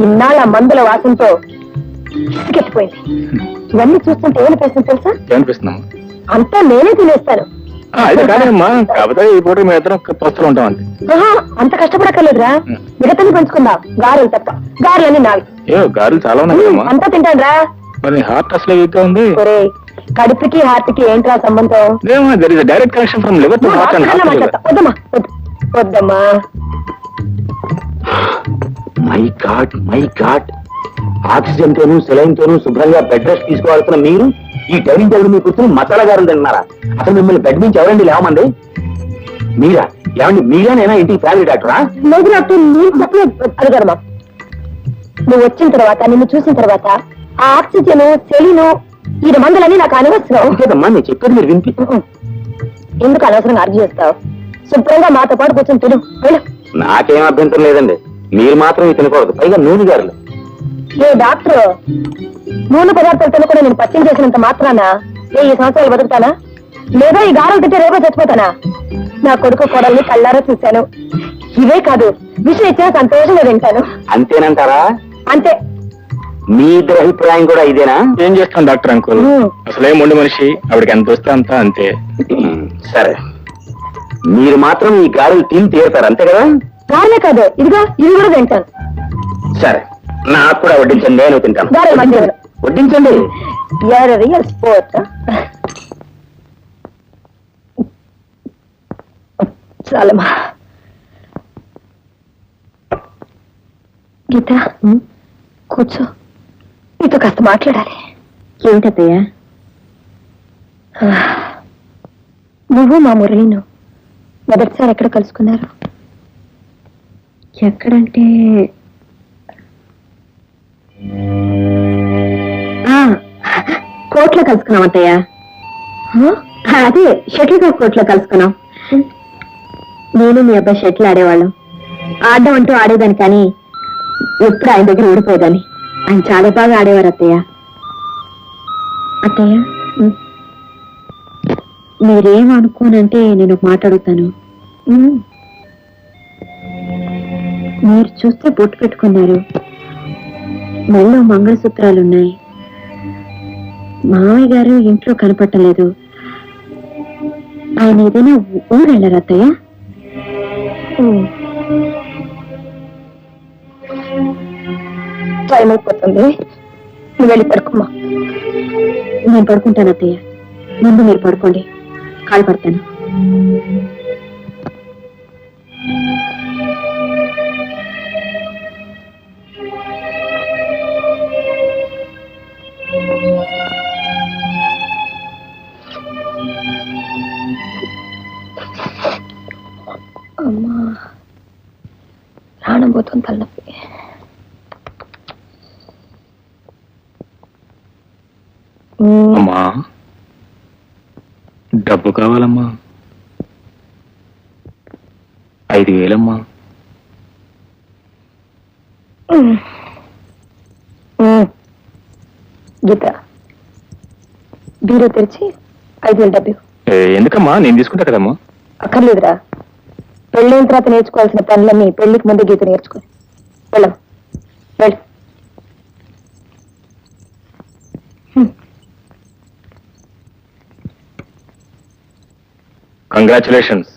ఇన్నాళ్ళ మందుల వాసనతో ఇసుకెత్తిపోయింది. ఇవన్నీ చూస్తుంటే ఏమనిపిస్తుంది తెలుసా? అంతా నేనే తినేస్తాను. ఆ, అయితే కాదమ్మా కాకపోతే ఈ పూట మేము ఇద్దరం పస్తులు ఉంటాం అంతే. కష్టపడక్కర్లేదురా. మిగతాన్ని పంచుకుందాం. గారెలు తప్ప. గారెలన్నీ నావి. ఏ గారులు చాలా ఉన్నాయి కదమ్మా. అంతా తింటాను రా మరి హార్ట్ అసలు వీక్ ఉంది? ఒరే కడుపుకి హార్ట్కి ఏంట్రా సంబంధం? Direct connection from liver to heart and. వద్దమ్మా. My god my god oxygen తోను సెలైన్ తోను శుభ్రంగా బెడ్ రెస్ట్ తీసుకోవాల్సిన మీరు ఈ డైనింగ్ టేబుల్ మీ కూర్చొని మసాలా గారు తింటున్నారా? అసలు మిమ్మల్ని బెడ్ నుంచి ఎవరండి లేవమండి మీరా? ఏమండి మీరా నేనా ఇంటికి ఫ్యామిలీ డాక్టరా లేదు డాక్టర్ నేను చెప్పలేదు అడగడమా నువ్వు వచ్చిన తర్వాత నిన్ను చూసిన తర్వాత ఆ ఆక్సిజన్ సెలీను ఈ మందులన్నీ నాకు అనవసరం ఇంకేదమ్మా నేను చెప్పేది మీరు వినిపి ఎందుకు అనవసరంగా అర్జు చేస్తావు? శుభ్రంగా మాతో పాటు కూర్చొని తిను. వెళ్ళు. నాకేం అభ్యంతరం లేదండి. మీరు మాత్రం ఇది తినకూడదు. పైగా నూనె గారులు. ఏ డాక్టర్ నూనె పదార్థాలు తినకుండా నేను పచ్చడి చేసినంత మాత్రాన వెయ్యి సంవత్సరాలు బతుకుతానా? లేదా ఈ గారం తింటే రేపో చచ్చిపోతానా? నా కొడుకు కొడల్ని కళ్ళారా చూశాను. ఇవే కాదు విషయం ఇచ్చిన సంతోషంగా తింటాను. అంతేనంటారా? అంతే. మీ ఇద్దరి అభిప్రాయం కూడా ఇదేనా? ఏం చేస్తాం డాక్టర్ అంకుల్? మ్మ్. అసలే మొండి మనిషి ఆవిడకి ఎంత వస్తే అంత అంతే. సరే. మీరు మాత్రం ఈ గారెలు తిని తీరుతారు అంతే కదా? గారమే కాదు. ఇదిగో ఇది కూడా తింటాను. సరే నాకు కూడా వడ్డించండి నేను తింటాను. వడ్డించండి. యూఆర్ రియల్ స్పోర్ట్ చాలమ్మా. గీత కూర్చో. నీతో కాస్త మాట్లాడాలి. ఏమిటత్తయ్యా? నువ్వు మా మురళిను మొదటిసారి ఎక్కడ కలుసుకున్నారు? ఎక్కడంటే? కోట్లో కలుసుకున్నాం అత్తయ్య. అదే షటిల్ కాక్ కోట్లో కలుసుకున్నాం. నేను మీ అబ్బాయి షటిల్ ఆడేవాళ్ళం. ఆడడం అంటూ ఆడేదాన్ని కానీ ఎప్పుడు ఆయన దగ్గర ఓడిపోయేదాన్ని. ఆయన చాలా బాగా ఆడేవారు అత్తయ్య. అత్తయ్య మీరేం అనుకోనంటే నేను ఒక మాట అడుగుతాను. మీరు చూస్తే బొట్టు పెట్టుకున్నారు. మెళ్ళో మంగళసూత్రాలు ఉన్నాయి మామయ్య గారు ఇంట్లో కనపట్టలేదు. ఆయన ఏదైనా ఊరు వెళ్ళారు అత్తయ్య? టైం అయిపోతుంది. నువ్వు వెళ్ళి పడుకోమా నేను పడుకుంటాను అత్తయ్య. ముందు మీరు పడుకోండి. కాలు పడతాను. పోతుంది తలనొప్పి మ్మ్. అమ్మా డబ్బు కావాలమ్మా ఐదు వేలమ్మా మ్మ్. మ్మ్. గీత బీరో తెరిచి ఐదు వేలు డబ్బు ఎందుకమ్మా? నేను తీసుకుంటా కదమ్మా. అక్కర్లేదురా పెళ్ళైన తర్వాత నేర్చుకోవాల్సిన పనులన్నీ పెళ్ళికి ముందు గీత నేర్చుకో. వెళ్ళం. వెళ్ళు. కంగ్రాచులేషన్స్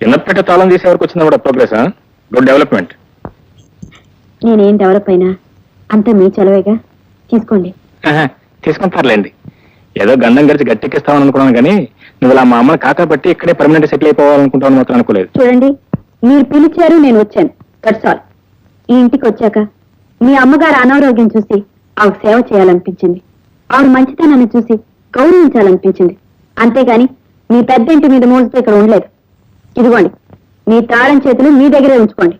ఎన్నపెట్ట తాళం తీసే వరకు వచ్చిందా కూడా ప్రోగ్రెస్ గుడ్ డెవలప్మెంట్ నేనేం డెవలప్ అయినా అంతా మీ చలవేగా? తీసుకోండి. తీసుకుంటారులేండి ఏదో గంధం గడిచి గట్టెక్కిస్తామని అనుకున్నాను కానీ నువ్వు ఇలా మా అమ్మని కాకా పట్టి ఇక్కడే పర్మనెంట్ సెటిల్ అయిపోవాలనుకుంటావు మాత్రం అనుకోలేదు. చూడండి మీరు పిలిచారు నేను వచ్చాను. దట్స్ ఆల్ ఈ ఇంటికి వచ్చాక మీ అమ్మగారు అనారోగ్యం చూసి ఆవిడ సేవ చేయాలనిపించింది. ఆవిడ మంచితనాన్ని చూసి గౌరవించాలనిపించింది. అంతేగాని మీ పెద్ద ఇంటి మీద మోజుతో ఇక్కడ ఉండలేదు. ఇదిగోండి మీ తాళం చేతులు మీ దగ్గరే ఉంచుకోండి.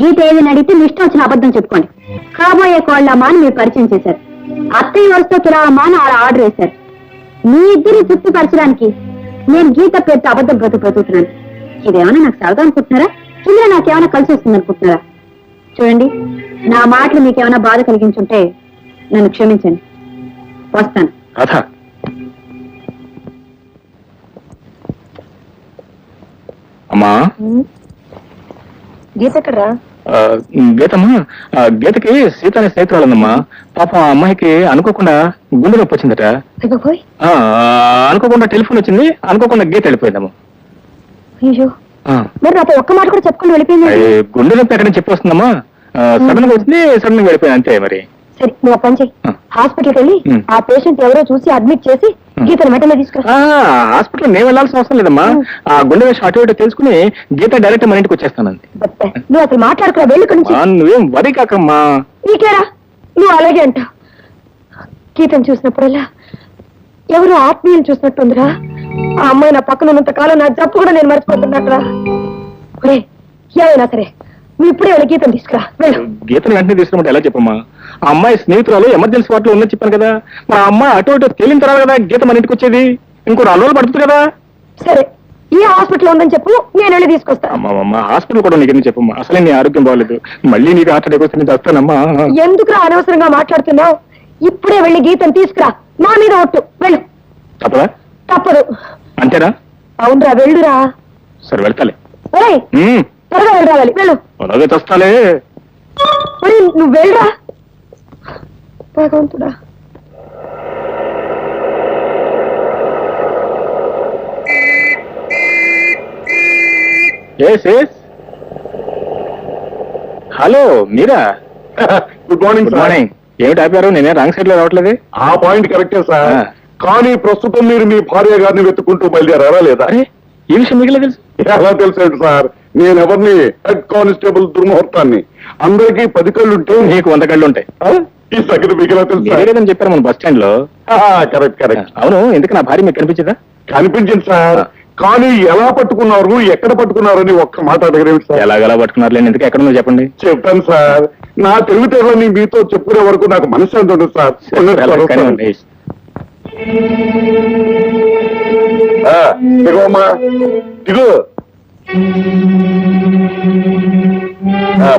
గీత ఏదైనా అడిగితే మీ ఇష్టం వచ్చిన అబద్ధం చెప్పుకోండి. కాబోయే కోళ్ళమ్మా అని మీరు పరిచయం చేశారు. అత్తయ్య వరుసతో తులామా అని ఆడ ఆర్డర్ వేశారు. మీ ఇద్దరిని తృప్తిపరచడానికి నేను గీత పేరుతో అబద్ధం బ్రతుకు బ్రతుకుతున్నాను ఇదేమైనా నాకు సరదా అనుకుంటున్నారా? ఇందులో నాకేమైనా కలిసి వస్తుంది అనుకుంటున్నారా? చూడండి నా మాటలు మీకేమైనా బాధ కలిగించుంటే నన్ను క్షమించండి. వస్తాను. రాధా. అమ్మా. గీత ఎక్కడరా? గీతమ్మా ఆ, గీతకి సీత అనే స్నేహితురాలు ఉందమ్మా పాపం ఆ అమ్మాయికి అనుకోకుండా గుండె నొప్పి వచ్చిందట. అనుకోకుండా టెలిఫోన్ వచ్చింది అనుకోకుండా గీత వెళ్ళిపోయిందమ్మా. మరి నాతో ఒక్క మాట కూడా చెప్పుకొని వెళ్ళిపోయింది గుండె నొప్పి ఎక్కడ చెప్పి వస్తుందమ్మా సడన్గా వచ్చింది సడన్గా వెళ్ళిపోయింది అంతే మరి. సరే నువ్వు పని చెయ్యి. హాస్పిటల్కి వెళ్ళి. ఆ పేషెంట్ ఎవరో చూసి అడ్మిట్ చేసి. గీతను వెంటనే తీసుకురా. ఆ, హాస్పిటల్ నేను వెళ్ళాల్సిన అవసరం లేదమ్మా. ఆ గుండె విషయం అటు ఇటు తెలుసుకుని గీత డైరెక్ట్ మన ఇంటికి వచ్చేస్తానంది. బట్టే, నువ్వు అసలు మాట్లాడుకురా వెళ్ళి నుంచి. నువ్వేం వరి కాకమ్మా. నీకేరా? నువ్వు అలాగే అంట. గీతను చూసినప్పుడల్లా ఎవరు ఆత్మీయులు చూసినట్టుందిరా. ఆ అమ్మాయి నా పక్కన ఉన్నంత కాలం నా జప్పు కూడా నేను మర్చిపోతున్నట్రా ఒరే ఏమైనా సరే. నువ్వు ఇప్పుడే వెళ్ళి గీతను తీసుకురా. వెళ్ళు. గీతను వెంటనే తీసుకున్నట్టు ఎలా చెప్పమ్మా? ఆ అమ్మాయి స్నేహితురాలు ఎమర్జెన్సీ వార్డులో ఉందని చెప్పాను కదా. మా అమ్మాయి అటు ఇటు తేలిన తర్వాత కదా గీత మన ఇంటికి వచ్చేది? ఇంకో నాలుగు రోజులు పడుతుంది కదా. సరే ఈ హాస్పిటల్ ఉందని చెప్పు నేను వెళ్ళి తీసుకొస్తా. అమ్మా అమ్మ హాస్పిటల్ కూడా నీకు చెప్పమ్మా? అసలే నీ ఆరోగ్యం బాగలేదు మళ్ళీ నీకు హార్ట్ అటాక్ వస్తే నేను చస్తానమ్మా. ఎందుకురా అనవసరంగా మాట్లాడుతున్నావు? ఇప్పుడే వెళ్ళి గీతను తీసుకురా. నా మీద ఒట్టు. వెళ్ళు. తప్పదా? తప్పదు. అంతేనా? అవునరా వెళ్ళురా. సరే వెళ్తాలే. త్వరగా వెళ్ళరావాలి వెళ్ళు. అలాగే చస్తాలే ఒరేయ్ నువ్వు వెళ్ళరా? భగవంతుడా. ఎస్ ఎస్ హలో మీరా? గుడ్ మార్నింగ్ గుడ్ మార్నింగ్ ఏమిటి ఆపారు? నేనే రాంగ్ సైడ్లో రావట్లేదు? ఆ పాయింట్ కరెక్టే సార్. కానీ ప్రస్తుతం మీరు మీ భార్య గారిని వెతుక్కుంటూ బయలుదేరారా లేదా? అరే ఈ విషయం మీకు తెలుసు? ఎలా తెలిసాడు సార్? నేను ఎవరిని హెడ్ కానిస్టేబుల్ దుర్ముహూర్తాన్ని? అందరికీ పది కళ్ళు ఉంటే నీకు వంద కళ్ళు ఉంటాయి ఈ సంగతి మీకు ఎలా తెలుసు చెప్పారు మన బస్ స్టాండ్లో కరెక్ట్ కరెక్ట్. అవును ఎందుకు నా భార్య మీకు కనిపించదా? కనిపించింది సార్. కానీ ఎలా పట్టుకున్నారు ఎక్కడ పట్టుకున్నారని ఒక్క మాట అడగరేమి సార్. ఎలాగలా పట్టుకున్నారు ఎందుకు ఎక్కడ చెప్పండి. చెప్తాను సార్. నా తెలివితేటలని మీతో చెప్పుకునే వరకు నాకు మనశ్శాంతి ఉండదు సార్. అలాగే కానివ్వండి.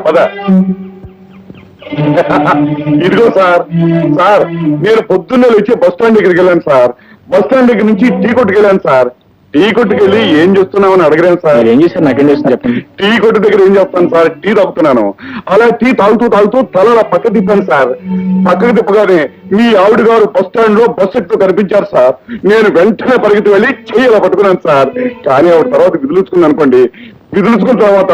పద. ఇదిగో సార్ సార్ నేను పొద్దున్నే లేచి బస్ స్టాండ్ దగ్గరికి వెళ్ళాను సార్. బస్ స్టాండ్ దగ్గర నుంచి టీ కొట్టుకెళ్ళాను సార్. టీ కొట్టుకు వెళ్ళి ఏం చేస్తున్నామని అడగలేను సార్. ఏం చేశారు? నాకేం చేస్తుంది చెప్పండి. టీ కొట్టు దగ్గర ఏం చేస్తాను సార్? టీ తాగుతున్నాను. అలా టీ తాగుతూ తాగుతూ తల అలా పక్క తిప్పాను సార్. పక్కకు తిప్పగానే మీ ఆవిడ గారు బస్ స్టాండ్లో బస్ ఎక్కుతూ కనిపించారు సార్. నేను వెంటనే పరిగెత్తి వెళ్ళి చెయ్యి అలా పట్టుకున్నాను సార్. కానీ ఆవిడ తర్వాత విదిలించుకుంది అనుకోండి విదిలించుకున్న తర్వాత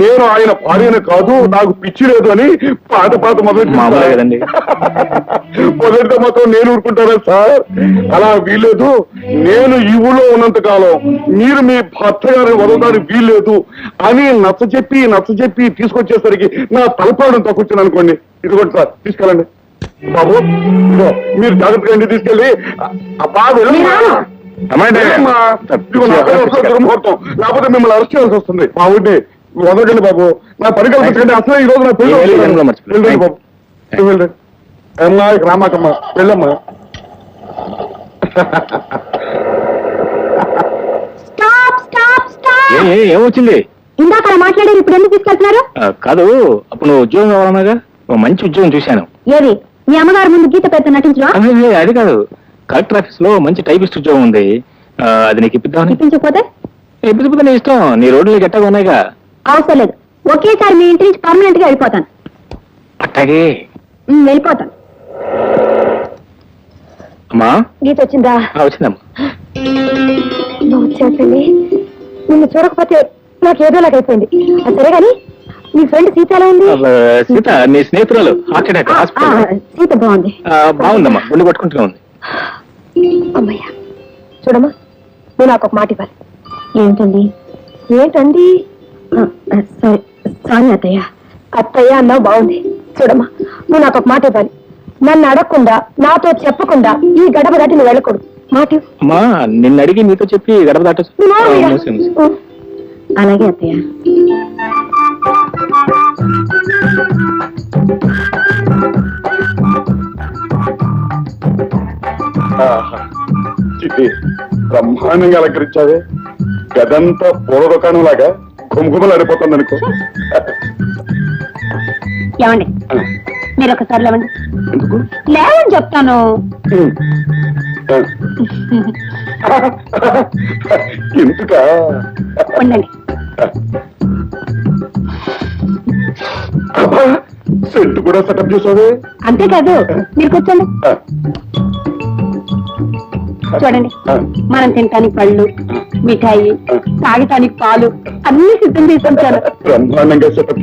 నేను ఆయన భార్యను కాదు నాకు పిచ్చి లేదు అని పాత పాత కదండి. మొదటితో మాత్రం నేను ఊరుకుంటారా సార్. అలా వీల్లేదు. నేను ఊళ్ళో ఉన్నంత కాలం మీరు మీ భర్త గారిని వదలడానికి వీల్లేదు అని నచ్చ చెప్పి నచ్చ చెప్పి తీసుకొచ్చేసరికి నా తలపాడం తక్కువచ్చాను అనుకోండి. ఇదిగోండి సార్ తీసుకెళ్ళండి. బాబు మీరు జాగ్రత్తగా తీసుకెళ్ళి. అబ్బా వెళ్ళమ్మా. లేకపోతే మిమ్మల్ని అరెస్ట్ చేయాల్సి వస్తుంది. మా ఊరిని వదలండి బాబు. నా పని కల్పించండి అసలు ఈ రోజు నా పెళ్ళి బాబు. అమ్మా. రామాకమ్మా వెళ్ళమ్మా ఏమొచ్చింది? ఇందాక మాట్లాడారు ఇప్పుడు ఎందుకు తీసుకెళ్తున్నారు? కాదు అప్పుడు నువ్వు ఉద్యోగం కావాలన్నాగా? మంచి ఉద్యోగం చూశాను. ఏది? మీ అమ్మగారు ముందు గీత పెద్ద అదే, అది కాదు. కలెక్టర్ ఆఫీస్లో మంచి టైపిస్ట్ ఉద్యోగం ఉంది. ఆ, అది నీకు ఇప్పిద్దామని నటించకపోతే ఇప్పితే నీ ఇష్టం. నీ రోడ్లు నీకు ఎట్టగా ఉన్నాయిగా. అవసరం లేదు. ఒకేసారి మీ ఇంటి నుంచి పర్మనెంట్గా వెళ్ళిపోతాను. అట్టాగే. ఉమ్, వెళ్ళిపోతాను. అమ్మా. గీత వచ్చిందా? ఆ, వచ్చిందమ్మా. నువ్వు వచ్చాకండి నిన్ను చూడకపోతే నాకు ఏదోలాగా అయిపోయింది. అది సరే కానీ మీ ఫ్రెండ్ సీత ఎలా ఉంది? సీత నీ స్నేహితురాలు హార్ట్ అటాక్ ఆ, హాస్పిటల్ సీత బాగుంది. ఆ, బాగుందమ్మా. గుండె కొట్టుకుంటూనే ఉంది. అమ్మయ్య చూడమ్మా నువ్వు నాకు ఒక మాట ఇవ్వాలి. ఏంటండి? ఏంటండి? సారీ సారీ అత్తయ్య. అత్తయ్య అన్నావు బాగుంది. చూడమ్మా నువ్వు నాకు ఒక మాట ఇవ్వాలి. నన్ను అడగకుండా నాతో చెప్పకుండా ఈ గడప దాటి నువ్వు వెళ్ళకూడదు. మాట నిన్ను అడిగి నీతో చెప్పి గడప. ఉం. అలాగే అత్తయ్య. బ్రహ్మాండంగా అలంకరించావే. గదంతా పూల దుకాణం లాగా గుమగుమలు ఆడిపోతుంది అనుకో. ఏమండి? మీరు ఒకసారి లేవండి. ఎందుకు? లేవని చెప్తాను. ఎందుకా ఉండండి. అబ్బా సెట్ కూడా సెటప్ చేసావే. అంతేకాదు మీరు కూర్చోండి. చూడండి. మనం తినటానికి పళ్ళు మిఠాయి తాగటానికి పాలు అన్ని సిద్ధం చేసి ఉంచాను బ్రహ్మాండంగా సెటప్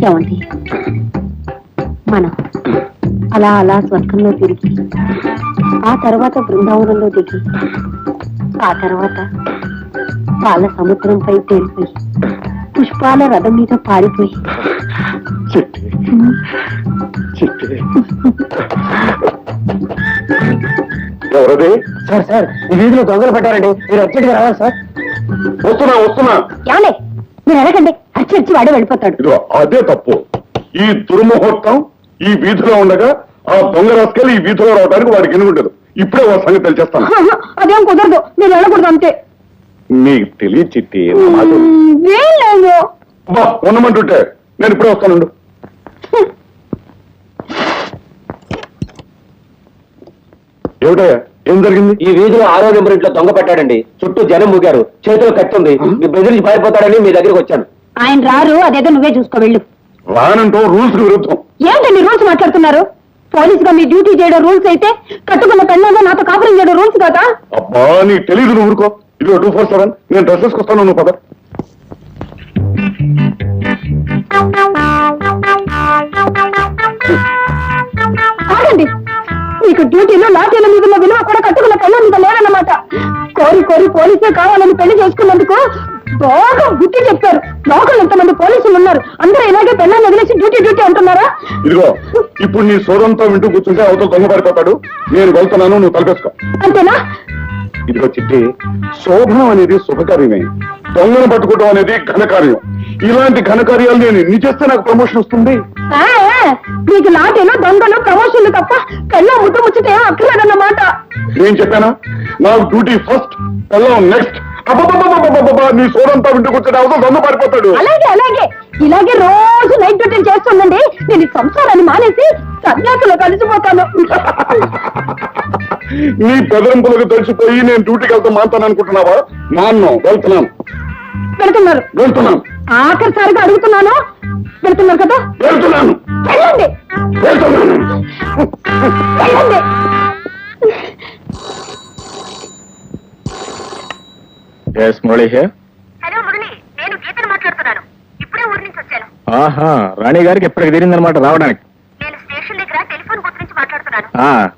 ఏమండి? మనం అలా అలా స్వర్గంలో తిరిగి ఆ తర్వాత బృందావనంలో దిగి ఆ తర్వాత పాల సముద్రంపై తేలిపోయి పుష్పాల రథం మీద పారిపోయి. చెట్టి. చెట్టి. ఎవరది? సార్ సార్ ఈ వీధిలో దొంగలు పట్టారండి మీరు అర్జెంట్గా రావాలి సార్. వస్తున్నా వస్తున్నా. ఏమండి? మీరు ఎలాగండి అచ్చి వచ్చి వాడే వెళ్ళిపోతాడు. ఇదిగో అదే తప్పు. ఈ దుర్ముహూర్తం ఈ వీధిలో ఉండగా ఆ దొంగ రాసుకెళ్ళి ఈ వీధిలో రావడానికి వాడికి ఎన్ని ఉండదు ఇప్పుడే వాడి సంగతి తెలిచేస్తాను అదేం కుదరదు. మీరు వెళ్ళకూడదు అంతే. నీకు తెలియ చిట్టి ఉండమంటుంటే నేను ఇప్పుడే వస్తానుండు. ఏమిటయ్యా? ఏం జరిగింది? ఈ వీధిలో ఆరో నెంబర్ ఇంట్లో దొంగ పట్టాడండి. చుట్టూ జనం మూగారు. చేతిలో కత్తుంది మీ బెదిరించి పారిపోతాడని మీ దగ్గరికి వచ్చాను. ఆయన రారు అదేదో నువ్వే చూసుకో వెళ్ళు. రానంటూ రూల్స్ విరుద్ధం. ఏంటండి రూల్స్ మాట్లాడుతున్నారు? పోలీస్గా మీ డ్యూటీ చేయడం రూల్స్ అయితే కట్టుకున్న పెళ్ళగా నాతో కాపురం చేయడం రూల్స్ కదా? అబ్బా నీకు తెలియదు నువ్వు ఊరుకో. ఇది టూ ఫోర్ సెవెన్. నేను డ్రెస్సెస్ వస్తాను నువ్వు పద. కాదండి మీకు డ్యూటీలో లాఠీల మీద ఉన్న విలువ కూడా కట్టుకున్న పెళ్ళ మీద లేదన్నమాట. కోరి కోరి పోలీసే కావాలని పెళ్ళి చేసుకున్నందుకు బాగా బుద్ధి చెప్పారు. లోకల్ ఎంతమంది పోలీసులు ఉన్నారు? అందరూ ఇలాగే పెళ్ళాన్ని వదిలేసి డ్యూటీ డ్యూటీ అంటున్నారా? ఇదిగో ఇప్పుడు నీ సోదంతో వింటూ కూర్చుంటే అవతల దొంగ పడిపోతాడు. నేను వెళ్తున్నాను నువ్వు తలపేసుకో అంతేనా? ఇదిగో చిట్టి శోభనం అనేది శుభకార్యమే. దొంగను పట్టుకోవడం అనేది ఘనకార్యం. ఇలాంటి ఘనకార్యాలు నేను ఎన్ని చేస్తే నాకు ప్రమోషన్ వస్తుంది? మీకు లాఠీలు దొంగలు ప్రమోషన్లు తప్ప పెళ్ళ ముట్టు ముచ్చితే అక్కర్లేదన్నమాట. నేను చెప్పానా? నాకు డ్యూటీ ఫస్ట్ వెళ్ళాం నెక్స్ట్ నీ సోదంతా వింటూ కూర్చుంటే అవతల దొంగ పడిపోతాడు అలాగే అలాగే. ఇలాగే రోజు నైట్ డ్యూటీలు చేస్తుండండి. నేను ఈ సంసారాన్ని మానేసి సన్యాసులో కలిసిపోతాను. నీ బెదరింపులకు తెలిసిపోయి నేను డ్యూటీకి వెళ్తా మానుతాను అనుకుంటున్నావా? మాన్ను వెళ్తున్నాను. పెడుతున్నారు వెళ్తున్నాను. ఆఖరిసారిగా అడుగుతున్నాను. పెడుతున్నారు కదా? వెళ్తున్నాను. వెళ్ళండి. వెళ్తున్నాను. వెళ్ళండి. Yes Murali here hello Murali నేను గీతను మాట్లాడుతున్నాను. ఇప్పుడే ఊరి నుంచి వచ్చాను. ఆహా రాణి గారికి ఎప్పటికి తీరిందనమాట రావడానికి. నేను స్టేషన్ దగ్గర టెలిఫోన్ గుర్తు నుంచి మాట్లాడుతున్నాను. ఆ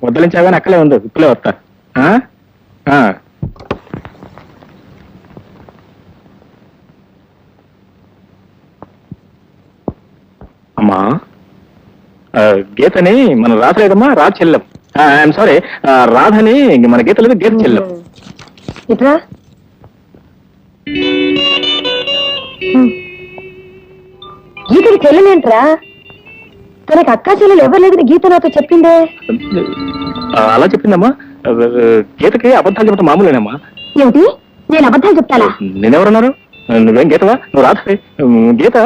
అక్కలే ఉంది. ఇప్పులే వస్తా. ఆ? ఆ. అమ్మా. ఆ, గీతని మన రాధలేదమ్మా రాధ చెల్లం. ఐఎమ్ సారీ రాధని మన గీత లేదు గీత చెల్లం. ఇట్రా? గీతకి చెల్లెలేంట్రా? తనకి అక్కా చెల్లెలు ఎవరు లేదని గీత నాతో చెప్పిందే? అలా చెప్పిందమ్మా. గీతకి అబద్ధాలు చెప్పడం మామూలేనమ్మా. ఏమిటి? నేను అబద్ధాలు చెప్తానా? నేనెవరన్నారు? నువ్వేం గీతవా? నువ్వు రాధవే గీత?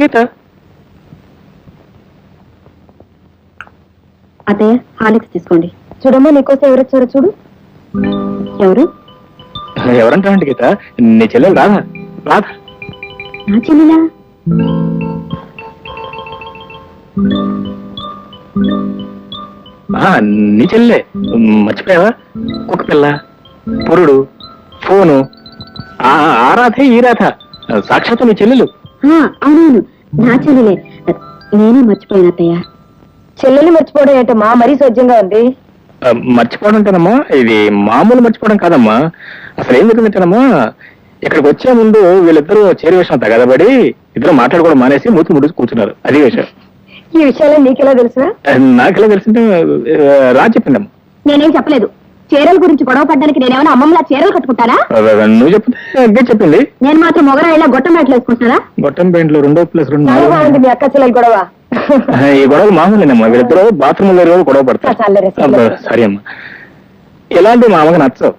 గీత? అత్తయ్య హాలిక్స్ తీసుకోండి. చూడమ్మా నీకోసం ఎవరు వచ్చారో చూడు. ఎవరు? ఎవరంటారండి గీత? నీ చెల్లెలు రాధా. రాధ. నా చెల్లెలా? ఆ, నీ చెల్లె. మర్చిపోయావా? కుక్క పిల్ల పురుడు ఫోను ఆ రాధే ఈ రాధ. సాక్షాత్తు నీ చెల్లెలు. అవునవును. నా చెల్లెలే. నేనే మర్చిపోయాను అత్తయ్య. చెల్లెలు మర్చిపోవడం ఏంటమ్మా? మరీ సోజ్యంగా ఉంది. మర్చిపోవడం అంటేనమ్మా ఇది మామూలు మర్చిపోవడం కాదమ్మా. అసలు ఏం జరిగిందంటేనమ్మా ఇక్కడికి వచ్చే ముందు వీళ్ళిద్దరూ చేరి విషయం తగదబడి ఇద్దరు మాట్లాడుకోవడం మానేసి మూతి ముడిచి కూర్చున్నారు. అది విషయం ఈ విషయాలు నీకెలా తెలుసా నాకెలా తెలిసింటే ఆ, రా చెప్పిందమ్మా. నేనేం చెప్పలేదు. చీరల గురించి గొడవ పడ్డానికి నేనేమైనా అమ్మమ్మలా చీరలు కట్టుకుంటానా? నువ్వు చెప్తే చెప్పింది. నేను మాత్రం మొగరాయిలా గొట్టం బయటలు వేసుకుంటున్నారా గొట్టం పెయింట్లు రెండో ప్లస్ రెండు. మీ అక్క చెల్లెలు గొడవ. ఆ, ఈ గొడవ మామూలేనమ్మా. వీళ్ళిద్దరు బాత్రూమ్లో గొడవ పడతారు. సరే అమ్మా. ఇలాంటి మా అమ్మకి నచ్చవు.